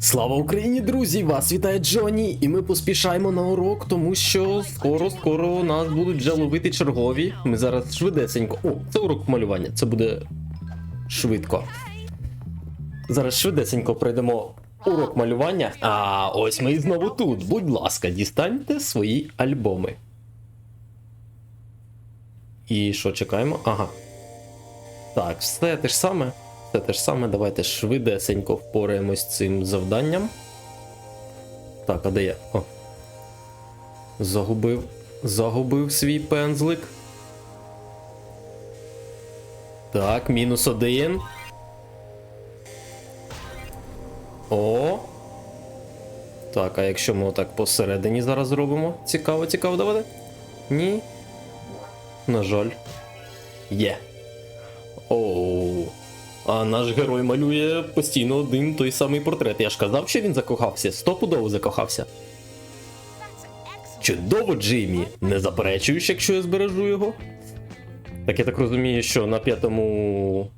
Слава Україні, друзі! Вас вітає Джоні, і ми поспішаємо на урок, тому що скоро, скоро нас будуть вже ловити чергові. Ми зараз швидесенько. О, це урок малювання, це буде швидко. Зараз швидесенько пройдемо урок малювання. А ось ми і знову тут. Будь ласка, дістаньте свої альбоми. І що чекаємо? Ага. Так, все те ж саме. Все те ж саме. Давайте швидесенько впораємось цим завданням. Так, а де я? О. Загубив. Загубив свій пензлик. Так, мінус один. О. Так, а якщо ми отак посередині зараз зробимо? Цікаво, цікаво, давайте? Ні. На жаль. Є. Оу. А наш герой малює постійно один той самий портрет. Я ж казав, що він закохався. Стопудово закохався. Чудово, Джиммі! Не заперечуєш, якщо я збережу його. Так я так розумію, що на п'ятому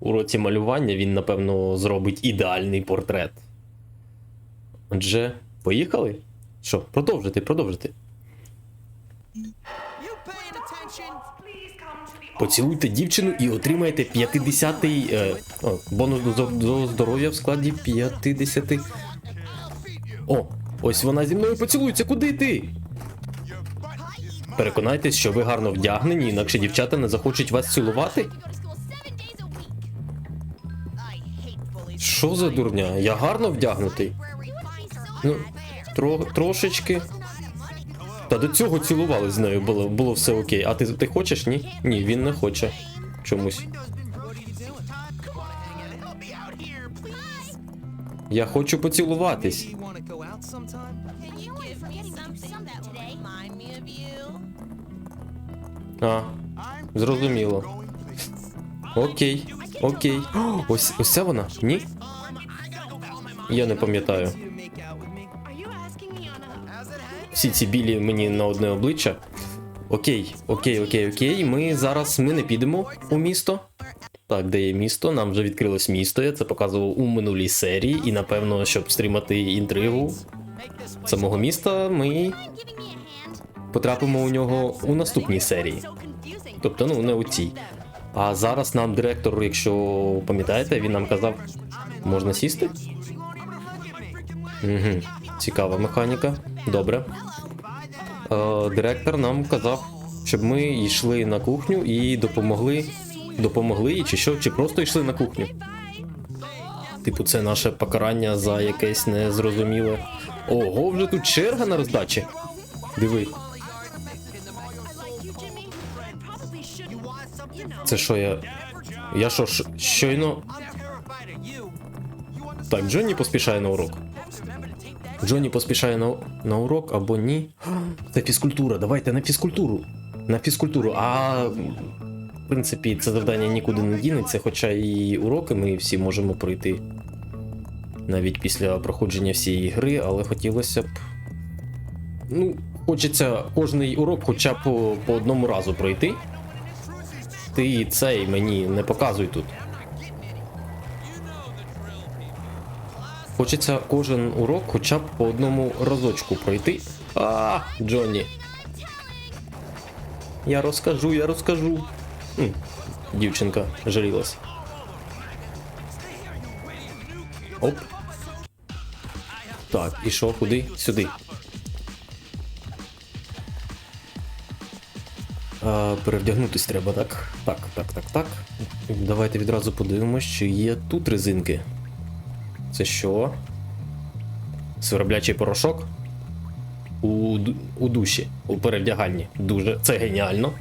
уроці малювання він, напевно, зробить ідеальний портрет. Отже, поїхали? Що, продовжити, продовжити. Поцілуйте дівчину і отримаєте 50-й е, бонус до, до здоров'я в складі 50. О, ось вона зі мною поцілується. Куди ти? Переконайтесь, що ви гарно вдягнені, інакше дівчата не захочуть вас цілувати. Що за дурня? Я гарно вдягнутий. Ну, тро, трошечки. Та до цього цілували з нею, було, було все окей. А ти, ти хочеш? Ні? Ні, він не хоче. Чомусь. Я хочу поцілуватись. А, зрозуміло. Окей, окей. Ось, ось це вона? Ні? Я не пам'ятаю. Всі ці білі мені на одне обличчя. Окей, окей, окей, окей. Ми зараз ми не підемо у місто. Так, де є місто? Нам вже відкрилось місто. Я це показував у минулій серії, і напевно, щоб стримати інтригу самого міста, ми потрапимо у нього у наступній серії. Тобто, ну, не у цій. А зараз нам директор, якщо пам'ятаєте, він нам казав, можна сісти? Угу. Цікава механіка. Добре. Е, директор нам казав, щоб ми йшли на кухню і допомогли. Допомогли чи що, чи просто йшли на кухню. Типу, це наше покарання за якесь незрозуміле. Ого, вже тут черга на роздачі. Диви. Це що я. Я що, щойно. Так, Джонні поспішає на урок. Джонні поспішає на, на урок або ні. Це фізкультура, давайте на фізкультуру. На фізкультуру. А в принципі, це завдання нікуди не дінеться, хоча і уроки ми всі можемо пройти навіть після проходження всієї гри, але хотілося б. Ну, хочеться кожний урок хоча б по, по одному разу пройти. Ти цей мені не показуй тут. Хочеться кожен урок хоча б по одному разочку пройти. А, Джонні. Я розкажу, я розкажу. М, дівчинка жалілась. Оп. Так, і що, куди? Сюди. А, перевдягнутись треба, так? Так, так, так, так. Давайте відразу подивимось, чи є тут резинки. Це що? Свироблячий порошок? У, у душі, у перевдягальні. Дуже. Це геніально.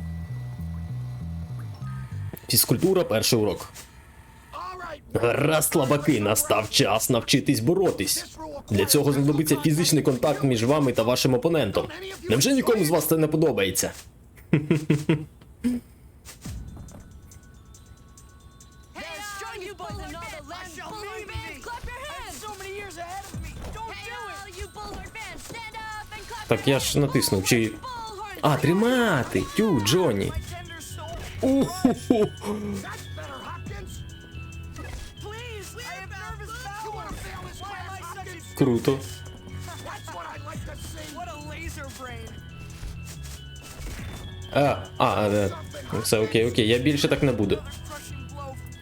Фізкультура перший урок. Гаразд, слабаки, настав час навчитись боротись. Для цього знадобиться фізичний контакт між вами та вашим опонентом. Невже нікому з вас це не подобається? Так я ж натиснув, чи. А, тримати! Тю, Джонні. Hopkins? Круто. А, а, е, все окей, окей, я більше так не буду.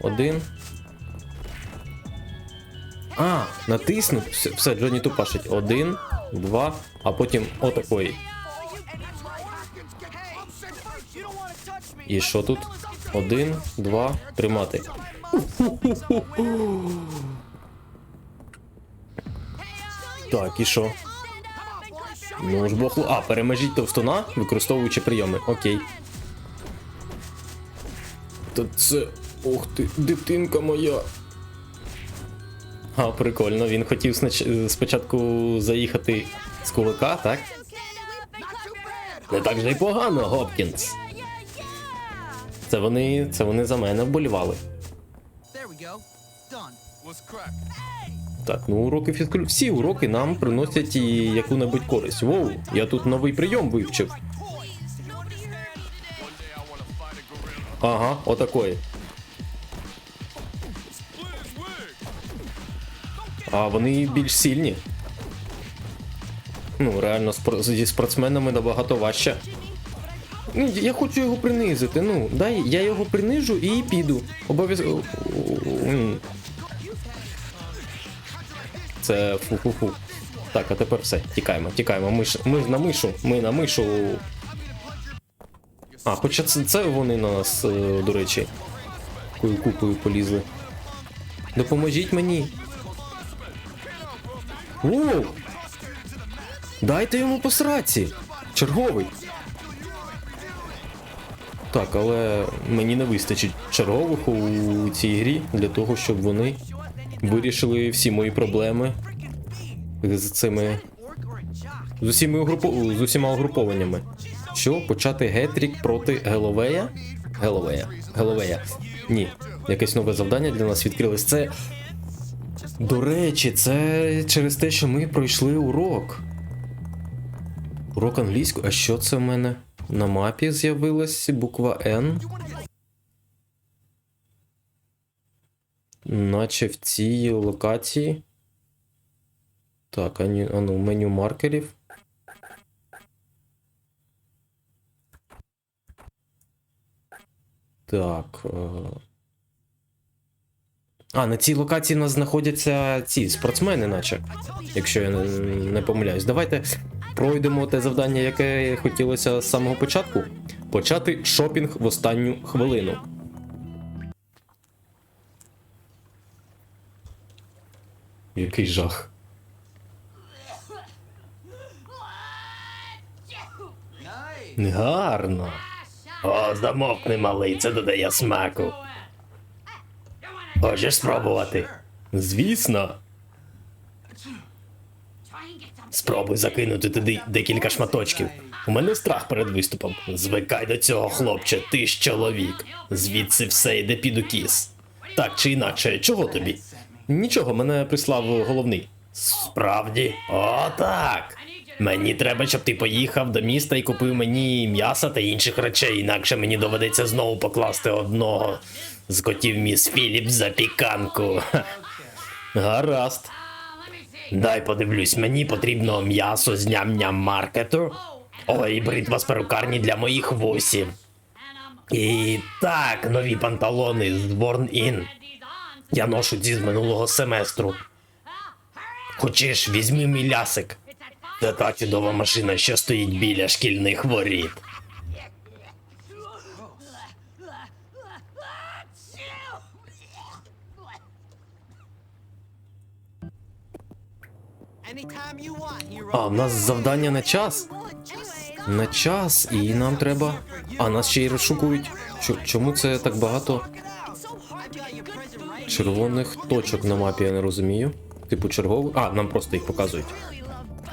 Один. А, натиснув. Все, все Джонні тупашить. Один, два, а потім отакої. І що тут? Один, два, тримати. Так, і що? Ну ж бог. А, перемежіть товстуна, використовуючи прийоми. Окей. Та це. Ух ти, дитинка моя. А, прикольно, він хотів знач- спочатку заїхати з кулака, так? Не так же й погано, Гопкінс. Це вони, це вони за мене вболівали. Так, ну уроки фізкультури. Всі уроки нам приносять і яку-небудь користь. Воу, я тут новий прийом вивчив. Ага, отакої. А вони більш сильні. Ну, реально, зі спортсменами набагато важче. Ну, я хочу його принизити. Ну, дай я його принижу і піду. Обов'язково. Це фу-фу-фу. Так, а тепер все, тікаємо, тікаємо. Ми ж ми ж на мишу, ми на мишу. А, хоча це, це вони на нас, е, до речі, купою полізли. Допоможіть мені. Воу! Дайте йому по сраці! Черговий. Так, але мені не вистачить чергових у цій грі для того, щоб вони вирішили всі мої проблеми з цими. З усіма, угрупо... з усіма угрупованнями. Що, почати гетрік проти Геловея? Геловея. Геловея. Ні. Якесь нове завдання для нас відкрилось. Це. До речі, це через те, що ми пройшли урок. Урок англійської. А що це в мене? На мапі з'явилась буква Н. Наче в цій локації. Так, а, ні, а ну, меню маркерів. Так. А, на цій локації у нас знаходяться ці спортсмени, наче. Якщо я не, помиляюсь. Давайте пройдемо те завдання, яке хотілося з самого початку. Почати шопінг в останню хвилину. Який жах. Гарно. О, замовкни, малий, це додає смаку. Хочеш спробувати? Звісно. Спробуй закинути туди декілька шматочків. У мене страх перед виступом. Звикай до цього, хлопче, ти ж чоловік. Звідси все йде під укіс. Так чи інакше, чого тобі? Нічого, мене прислав головний. Справді? О, так. Мені треба, щоб ти поїхав до міста і купив мені м'яса та інших речей, інакше мені доведеться знову покласти одного з котів міс Філіп за піканку. Гаразд. Дай подивлюсь, мені потрібно м'ясо з ням-ням маркету. Ой, бритва з перукарні для моїх вусів. І так, нові панталони з Born In. Я ношу ці з минулого семестру. Хочеш, візьми мій лясик. Це та чудова машина, що стоїть біля шкільних воріт. А, в нас завдання на час. На час, і нам треба. А нас ще й розшукують. Чо- Чому це так багато червоних точок на мапі, я не розумію. Типу чергових. А, нам просто їх показують.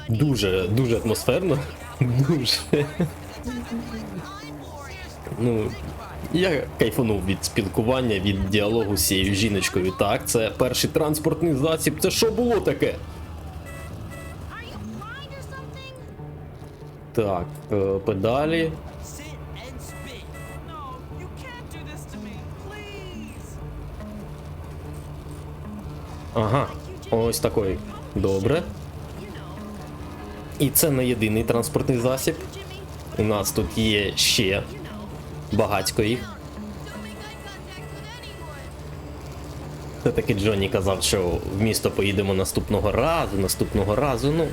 Дуже, дуже атмосферно. Дуже. Ну, я кайфанув від спілкування, від діалогу з цією жіночкою. Так, це перший транспортний засіб. Це що було таке? Так, е, педалі. Ага, ось такий. Добре. І це не єдиний транспортний засіб. У нас тут є ще багатько їх. Це таки Джонні казав, що в місто поїдемо наступного разу, наступного разу. Ну.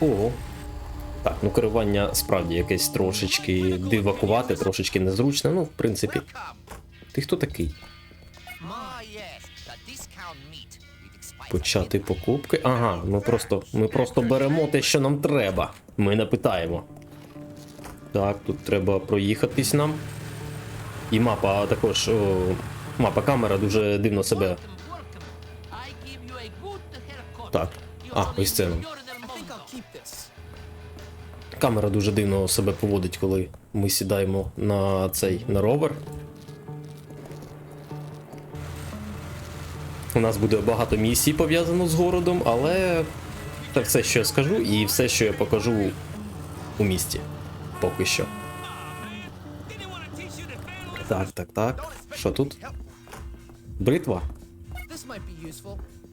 Ого. Так, ну керування справді якесь трошечки дивакувати, трошечки незручне. Ну, в принципі. Ти хто такий? Почати покупки. Ага, ми просто, ми просто беремо те, що нам треба. Ми не питаємо. Так, тут треба проїхатись нам. І мапа також. О, мапа камера дуже дивно себе. Так. А, ось це. Камера дуже дивно себе поводить, коли ми сідаємо на цей на ровер. У нас буде багато місій пов'язано з городом, але це все, що я скажу, і все, що я покажу у місті. Поки що. Так, так, так. Що тут? Бритва?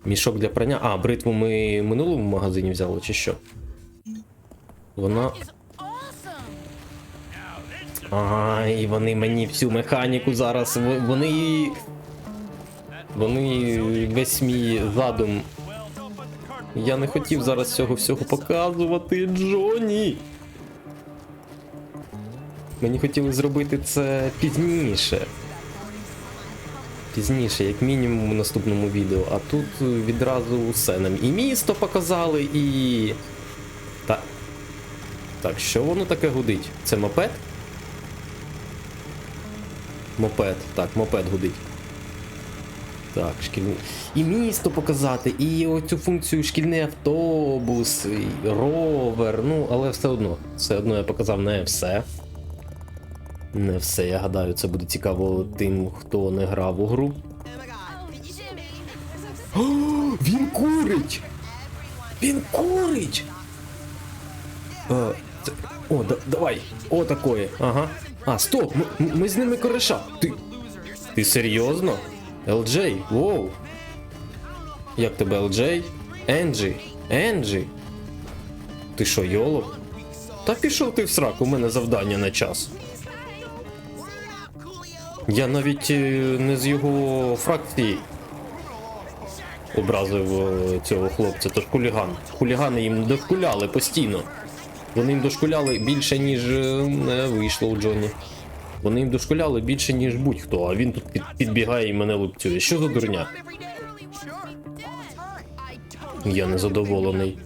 Мішок для прання. А, бритву ми в минулому магазині взяли, чи що? Вона. І вони мені всю механіку зараз. Вони. Вони весь мій задум. Я не хотів зараз цього всього показувати, Джоні. Мені хотіли зробити це пізніше. Пізніше, як мінімум у наступному відео. А тут відразу все нам і місто показали, і. Так. Так, що воно таке гудить? Це мопед? Мопед, так, мопед гудить. Так, шкільний. І місто показати, і оцю функцію шкільний автобус, і ровер. Ну, але все одно. Все одно я показав не все. Не все, я гадаю, це буде цікаво тим, хто не грав у гру. О, він курить! Він курить! Е, це- О, да, давай. О, такое. Ага. А, стоп! Ми, ми з ними кореша. Ти. Ти серйозно? LJ, воу. Як тебе LJ? Енджі? Енджі? Ти що, йоло? Та пішов ти в срак, у мене завдання на час. Я навіть е, не з його фракції образив е, цього хлопця, то ж хуліган. Хулігани їм дошкуляли постійно. Вони їм дошкуляли більше, ніж е, вийшло у Джонні. Вони їм дошкуляли більше, ніж будь-хто, а він тут під, підбігає і мене лупцює. Що за дурня? Я незадоволений.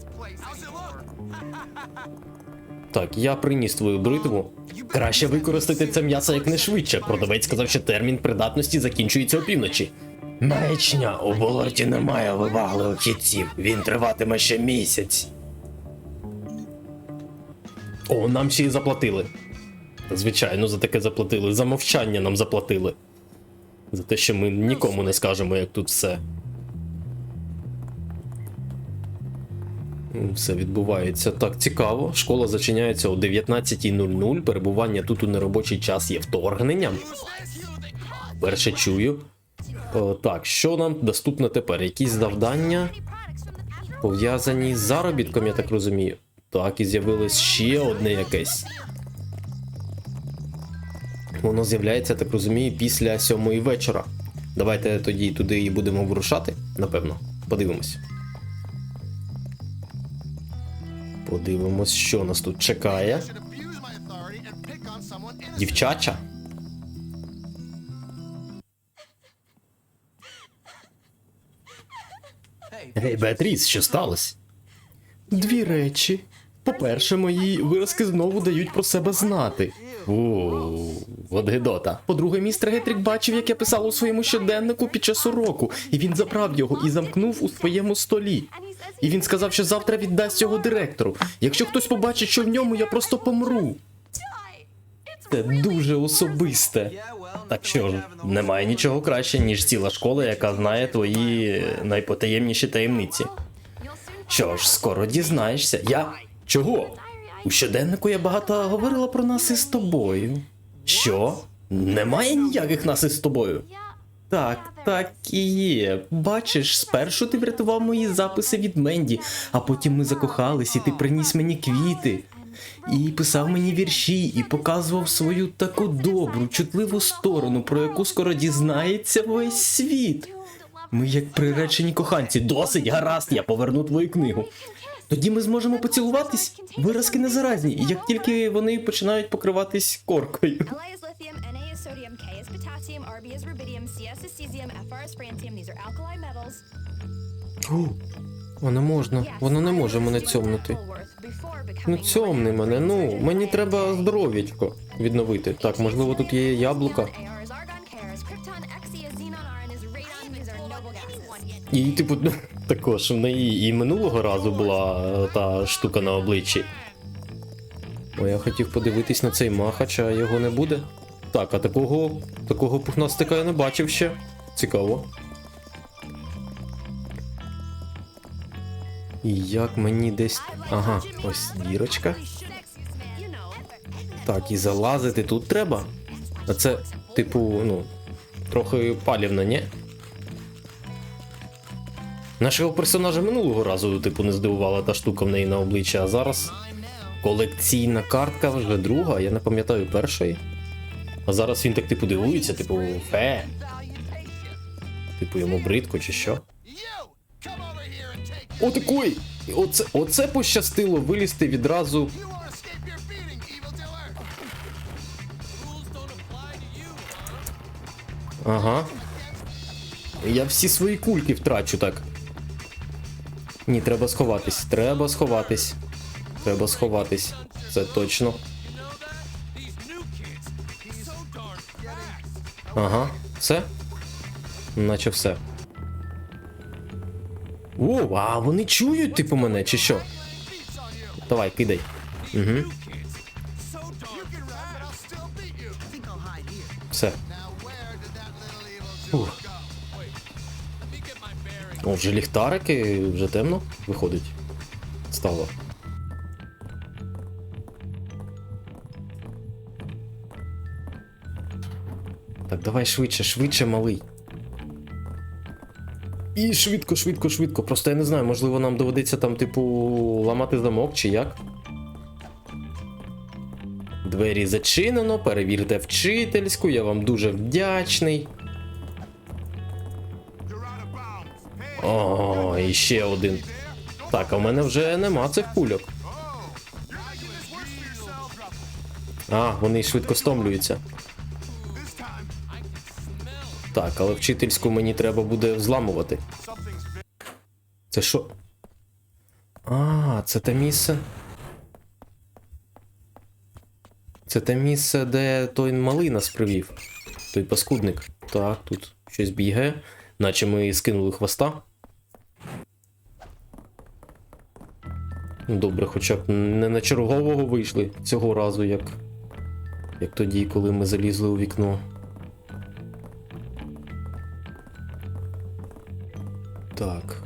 Так, я приніс твою бритву. Краще використати це м'ясо якнайшвидше. Продавець сказав, що термін придатності закінчується опівночі. Маячня, у болоті немає вивагливих хітців. Він триватиме ще місяць. О, нам ще й заплатили. Звичайно, за таке заплатили. За мовчання нам заплатили. За те, що ми нікому не скажемо, як тут все. Все відбувається так цікаво. Школа зачиняється о 19.00. Перебування тут у неробочий час є вторгненням. Перше чую. О, так, що нам доступно тепер? Якісь завдання пов'язані з заробітком, я так розумію. Так, і з'явилось ще одне якесь. Воно з'являється, так розумію, після сьомої вечора. Давайте тоді туди і будемо вирушати, напевно. Подивимось. Подивимось, що нас тут чекає. Дівчача. Гей, Беатріс, що сталося? Дві речі. По-перше, мої виразки знову дають про себе знати. У, от гидота. По-друге, містер Гетрік бачив, як я писала у своєму щоденнику під час уроку, і він забрав його і замкнув у своєму столі. І він сказав, що завтра віддасть його директору. Якщо хтось побачить, що в ньому, я просто помру. Це дуже особисте. Так що ж, немає нічого краще, ніж ціла школа, яка знає твої найпотаємніші таємниці. Що ж, скоро дізнаєшся. Я. Чого? У щоденнику я багато говорила про нас із тобою. Що? Немає ніяких нас із тобою. Так, так і є. Бачиш, спершу ти врятував мої записи від Менді, а потім ми закохались, і ти приніс мені квіти. І писав мені вірші, і показував свою таку добру, чутливу сторону, про яку скоро дізнається весь світ. Ми як приречені коханці, досить гаразд, я поверну твою книгу. Тоді ми зможемо поцілуватись. Виразки не заразні, як тільки вони починають покриватись коркою. О, Воно можна, воно не може мене цьомнути. Ну цьомни мене, ну мені треба здоров'ячко відновити. Так, можливо, тут є яблука. І, типу, ну, також в неї і минулого разу була е, та штука на обличчі. О, я хотів подивитись на цей махач, а його не буде. Так, а такого, такого пухнастика я не бачив ще. Цікаво. І як мені десь. Ага, ось дірочка. Так, і залазити тут треба. А це, типу, ну, трохи палівно, ні? Нашого персонажа минулого разу, типу, не здивувала та штука в неї на обличчі, а зараз колекційна картка вже друга, я не пам'ятаю першої. А зараз він так типу дивується, типу, фе. Типу йому бридко чи що. Отакой! Оце, оце пощастило вилізти відразу. Ага. Я всі свої кульки втрачу так. Ні, треба сховатись. Треба сховатись. Треба сховатись. Це точно. Ага. Все? Наче все. О, а вони чують, типу, мене, чи що? Давай, кидай. Угу. Все. Ух. О, вже ліхтарики, вже темно виходить. Стало. Так, давай швидше, швидше, малий. І швидко, швидко, швидко. Просто я не знаю, можливо, нам доведеться там, типу, ламати замок чи як. Двері зачинено, перевірте вчительську, я вам дуже вдячний. О, і ще один. Так, а в мене вже нема цих кульок. А, вони швидко стомлюються. Так, але вчительську мені треба буде взламувати. Це що? А, це те місце. Це те місце, де той малий нас привів. Той паскудник. Так, тут щось бігає, наче ми скинули хвоста. Добре, хоча б не на чергового вийшли цього разу, як, як тоді, коли ми залізли у вікно. Так.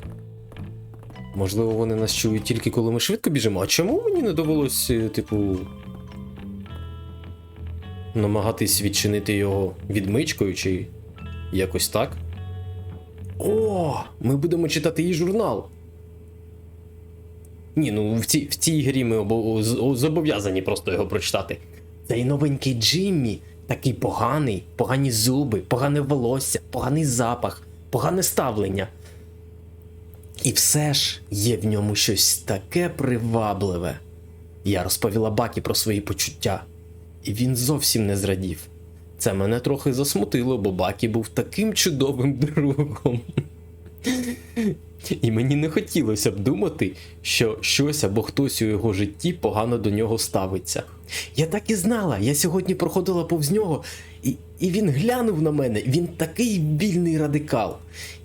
Можливо, вони нас чують тільки коли ми швидко біжимо. А чому мені не довелось, е, типу. намагатись відчинити його відмичкою чи якось так? О, ми будемо читати її журнал. Ні, ну в цій, в цій грі ми зобов'язані просто його прочитати. Цей новенький Джиммі такий поганий, погані зуби, погане волосся, поганий запах, погане ставлення. І все ж є в ньому щось таке привабливе. Я розповіла Бакі про свої почуття, і він зовсім не зрадів. Це мене трохи засмутило, бо Бакі був таким чудовим другом. І мені не хотілося б думати, що щось або хтось у його житті погано до нього ставиться. Я так і знала, я сьогодні проходила повз нього, і, і він глянув на мене. Він такий вільний радикал.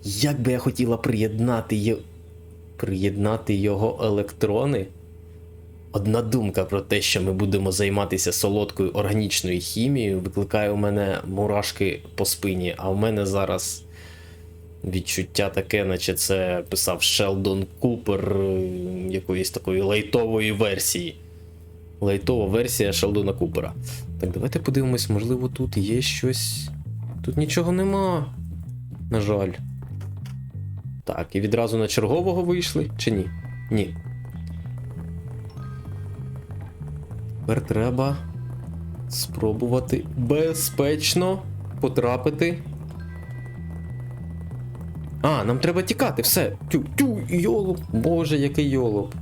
Як би я хотіла приєднати, є... приєднати його електрони. Одна думка про те, що ми будемо займатися солодкою органічною хімією, викликає у мене мурашки по спині, а в мене зараз відчуття таке, наче це писав Шелдон Купер е, якоїсь такої лайтової версії. Лайтова версія Шелдона Купера. Так, давайте подивимось, можливо, тут є щось. Тут нічого нема. На жаль. Так, і відразу на чергового вийшли, чи ні? Ні. Тепер треба спробувати безпечно потрапити. А, нам треба тікати, все. Тю, тю, йолоп. Боже, який йолоп.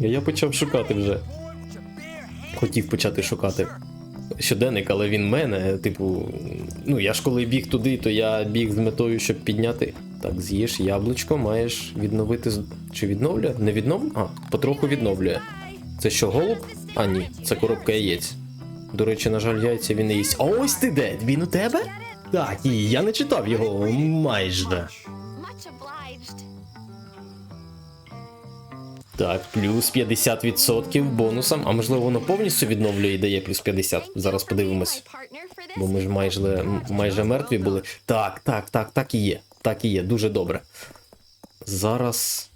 Я почав шукати вже. Хотів почати шукати щоденник, але він мене, типу, ну я ж коли біг туди, то я біг з метою, щоб підняти. Так, з'їж яблучко, маєш відновити. Чи відновлює? Не відновлює? А, потроху відновлює. Це що, голуб? А, ні, це коробка яєць. До речі, на жаль, яйця він не їсть. А ось ти де? Він у тебе? Так, і я не читав його майже. Так, плюс 50% бонусом. А можливо воно повністю відновлює і дає плюс 50. Зараз подивимось. Бо ми ж майже, майже мертві були. Так, так, так, так і є. Так і є, дуже добре. Зараз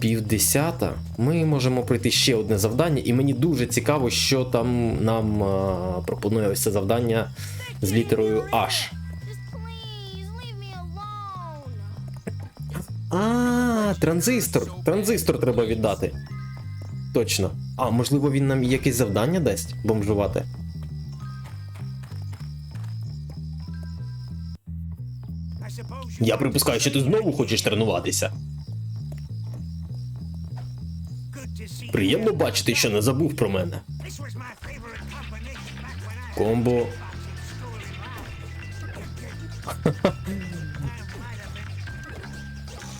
півдесята. Ми можемо пройти ще одне завдання, і мені дуже цікаво, що там нам а, пропонує ось це завдання з літерою H. А, транзистор. Транзистор треба віддати. Точно. А, можливо, він нам якесь завдання дасть бомжувати. Я припускаю, що ти знову хочеш тренуватися. Приємно бачити, що не забув про мене. This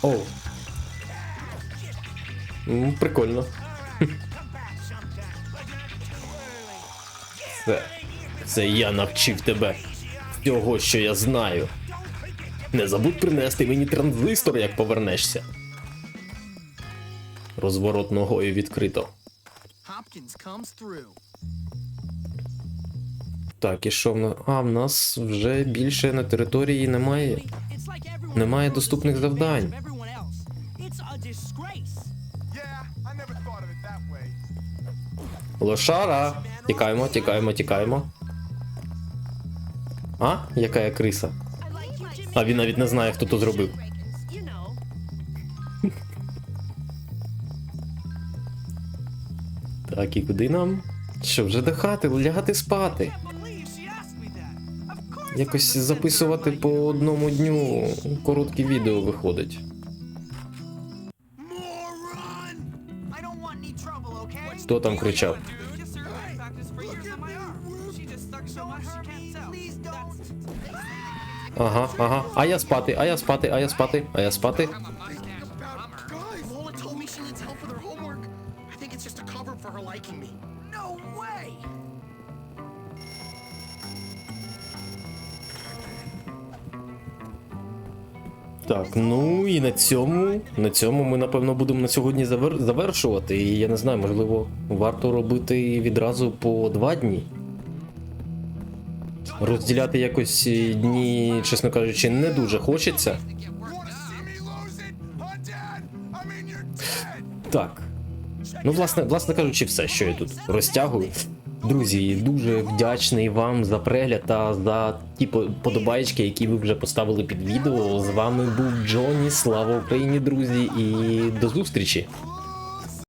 О. М, Прикольно. Це, це я навчив тебе всього, що я знаю. Не забудь принести мені транзистор, як повернешся. Розворот ногою відкрито. Hopkins comes through. Так, і що в нас? А, в нас вже більше на території немає. Немає доступних завдань. Лошара! Тікаємо, тікаємо, тікаємо. А? Яка я криса? А він навіть не знає, хто то зробив. Так, і куди нам? Що, вже до хати, лягати спати. Якось записувати по одному дню короткі відео виходить. Хто там кричав? Ага, ага. А я спати, а я спати, а я спати, а я спати. Так, ну і на цьому, на цьому ми напевно будемо на сьогодні завер- завершувати. І я не знаю, можливо, варто робити відразу по два дні. Розділяти якось е, дні, чесно кажучи, не дуже хочеться. Так. Ну, власне, власне кажучи, все, що я тут розтягую. Друзі, дуже вдячний вам за перегляд та за ті по- подобаєчки, які ви вже поставили під відео. З вами був Джоні. Слава Україні, друзі, і до зустрічі!